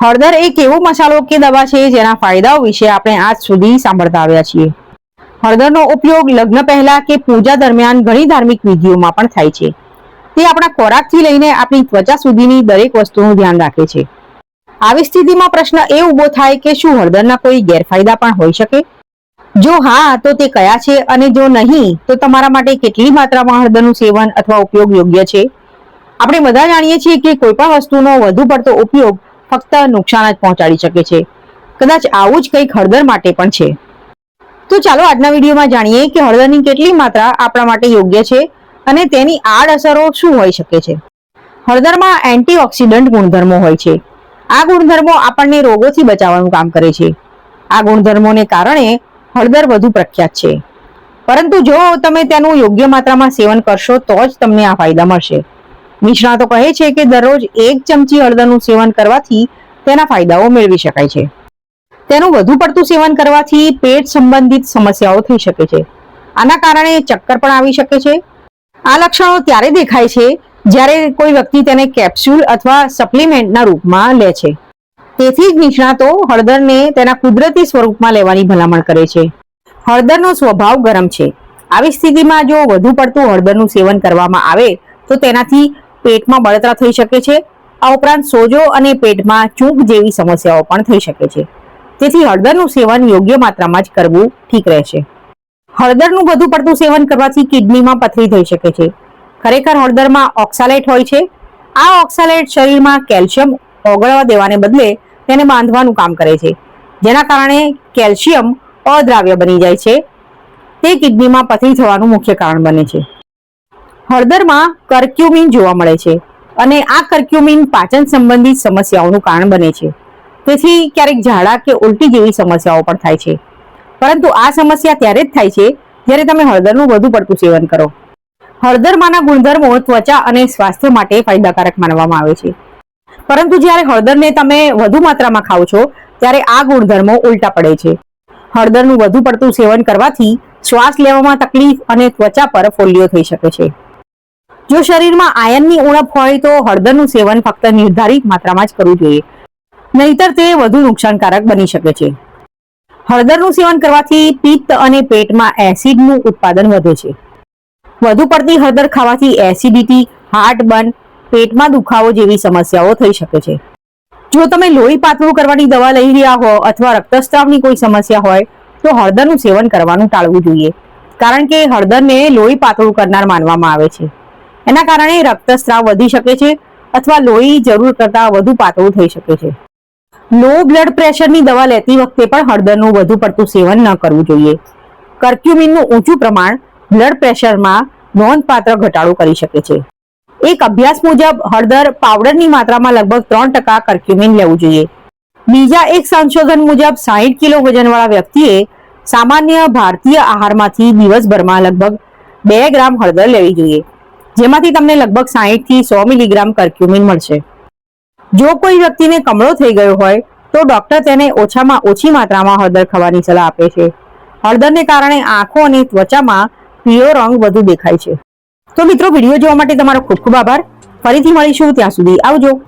હળદર એક એવો મસાલો કે દવા છે જેના ફાયદાઓ વિશે આપણે આજ સુધી સાંભળતા આવ્યા છીએ. હળદરનો ઉપયોગ લગ્ન પહેલા કે પૂજા દરમિયાન ઘણી ધાર્મિક વિધિઓમાં પણ થાય છે. તે આપણા ખોરાકથી લઈને આપણી ત્વચા સુધીની દરેક વસ્તુનું ધ્યાન રાખે છે. આવી સ્થિતિમાં પ્રશ્ન એ ઊભો થાય કે શું હળદરના કોઈ ગેરફાયદા પણ હોઈ શકે? જો હા, તો તે કયા છે? અને જો નહીં, તો તમારા માટે કેટલી માત્રામાં હળદરનું સેવન અથવા ઉપયોગ યોગ્ય છે? આપણે બધા જાણીએ છીએ કે કોઈ પણ વસ્તુનો વધુ પડતો ઉપયોગ ફક્ત નુકસાન જ પહોંચાડી શકે છે. કદાચ આવું જ કંઈક હળદર માટે પણ છે. તો ચાલો આજના વિડીયોમાં જાણીએ કે હળદરની કેટલી માત્રા આપણા માટે યોગ્ય છે અને તેની આડઅસરો શું હોઈ શકે છે. હળદરમાં એન્ટીઓક્સિડન્ટ ગુણધર્મો હોય છે. આ ગુણધર્મો આપણને રોગોથી બચાવવાનું કામ કરે છે. આ ગુણધર્મોને કારણે હળદર વધુ પ્રખ્યાત છે. પરંતુ જો તમે તેનું યોગ્ય માત્રામાં સેવન કરશો તો જ તમને આ ફાયદા મળશે. નિષ્ણાતો કહે છે કે દરરોજ એક ચમચી હળદરનું સેવન કરવાથી તેના ફાયદાઓ મેળવી શકાય છે. તેનું વધુ પડતું સેવન કરવાથી પેટ સંબંધિત સમસ્યાઓ થઈ શકે છે. આના કારણે ચક્કર પણ આવી શકે છે. આ લક્ષણો ત્યારે દેખાય છે જ્યારે કોઈ વ્યક્તિ તેને કેપ્સ્યુલ અથવા સપ્લિમેન્ટના રૂપમાં લે છે. તેથી જ નિષ્ણાતો હળદરને તેના કુદરતી સ્વરૂપમાં લેવાની ભલામણ કરે છે. હળદરનો સ્વભાવ ગરમ છે. આવી સ્થિતિમાં જો વધુ પડતું હળદરનું સેવન કરવામાં આવે તો તેનાથી પેટમાં બળતરા થઈ શકે છે. આ ઉપરાંત સોજો અને પેટમાં ચૂંક જેવી સમસ્યાઓ પણ થઈ શકે છે. તેથી હળદરનું સેવન યોગ્ય માત્રામાં જ કરવું ઠીક રહેશે. હળદરનું વધુ પડતું સેવન કરવાથી કિડનીમાં પથરી થઈ શકે છે. ખરેખર હળદરમાં ઓક્સાલેટ હોય છે. આ ઓક્સાલેટ શરીરમાં કેલ્શિયમ ઓગળવા દેવાને બદલે તેને બાંધવાનું કામ કરે છે. જેના કારણે કેલ્શિયમ અદ્રાવ્ય બની જાય છે. તે કિડનીમાં પથરી થવાનું મુખ્ય કારણ બને છે. હળદરમાં કર્ક્યુમિન જોવા મળે છે અને આ કર્ક્યુમિન પાચન સંબંધિત સમસ્યાઓનું કારણ બને છે. તેથી ક્યારેક ઝાડા કે ઉલટી જેવી સમસ્યાઓ પણ થાય છે. પરંતુ આ સમસ્યા ત્યારે જ થાય છે જ્યારે તમે હળદરનું વધુ પડતું સેવન કરો. હળદરમાંના ગુણધર્મો ત્વચા અને સ્વાસ્થ્ય માટે ફાયદાકારક માનવામાં આવે છે. પરંતુ જ્યારે હળદરને તમે વધુ માત્રામાં ખાઓ છો, ત્યારે આ ગુણધર્મો ઉલટા પડે છે. હળદરનું વધુ પડતું સેવન કરવાથી શ્વાસ લેવામાં તકલીફ અને ત્વચા પર ફોલ્લીઓ થઈ શકે છે. જો શરીરમાં આયનની ઉણપ હોય તો હળદરનું સેવન ફક્ત નિર્ધારિત માત્રામાં જ કરવું જોઈએ. નહીતર તે વધુ નુકસાનકારક બની શકે છે. હળદરનું સેવન કરવાથી પિત્ત અને પેટમાં એસિડનું ઉત્પાદન વધે છે. વધુ પડતી હળદર ખાવાથી એસિડિટી હાર્ટબર્ન પેટમાં દુખાવો જેવી સમસ્યાઓ થઈ શકે છે. જો તમે લોહી પાતળું કરવાની દવા લઈ રહ્યા હો અથવા રક્તસ્રાવની કોઈ સમસ્યા હોય, તો હળદરનું સેવન કરવાનું ટાળવું જોઈએ. કારણ કે હળદરને લોહી પાતળું કરનાર માનવામાં આવે છે. એના કારણે રક્તસ્રાવ વધી શકે છે અથવા લોહી જરૂર કરતા વધુ પાતળું થઈ શકે છે. લો બ્લડ પ્રેશરની દવા લેતી વખતે પણ હળદરનું વધુ પડતું સેવન ન કરવું જોઈએ. કર્ક્યુમિનનું ઊંચું પ્રમાણ બ્લડ પ્રેશરમાં નોંધપાત્ર ઘટાડો કરી શકે છે. એક અભ્યાસ મુજબ હળદર પાવડરની માત્રામાં લગભગ ત્રણ ટકા કર્ક્યુમિન લેવું જોઈએ. બીજા એક સંશોધન મુજબ સાહીઠ કિલો વજનવાળા વ્યક્તિએ સામાન્ય ભારતીય આહારમાંથી દિવસભરમાં લગભગ બે ગ્રામ હળદર લેવી જોઈએ. જેમાંથી તમને લગભગ સાહીઠથી સો મિલીગ્રામ કર્ક્યુમિન મળશે. જો કોઈ વ્યક્તિને કમળો થઈ ગયો હોય, તો ડોક્ટર તેને ઓછામાં ઓછી માત્રામાં હળદર ખાવાની સલાહ આપે છે. હળદરને કારણે આંખો અને ત્વચામાં પીળો રંગ વધુ દેખાય છે. તો મિત્રો, વીડિયો જોવા માટે તમારો ખૂબ ખૂબ આભાર. ફરીથી મળીશું, ત્યાં સુધી આવજો.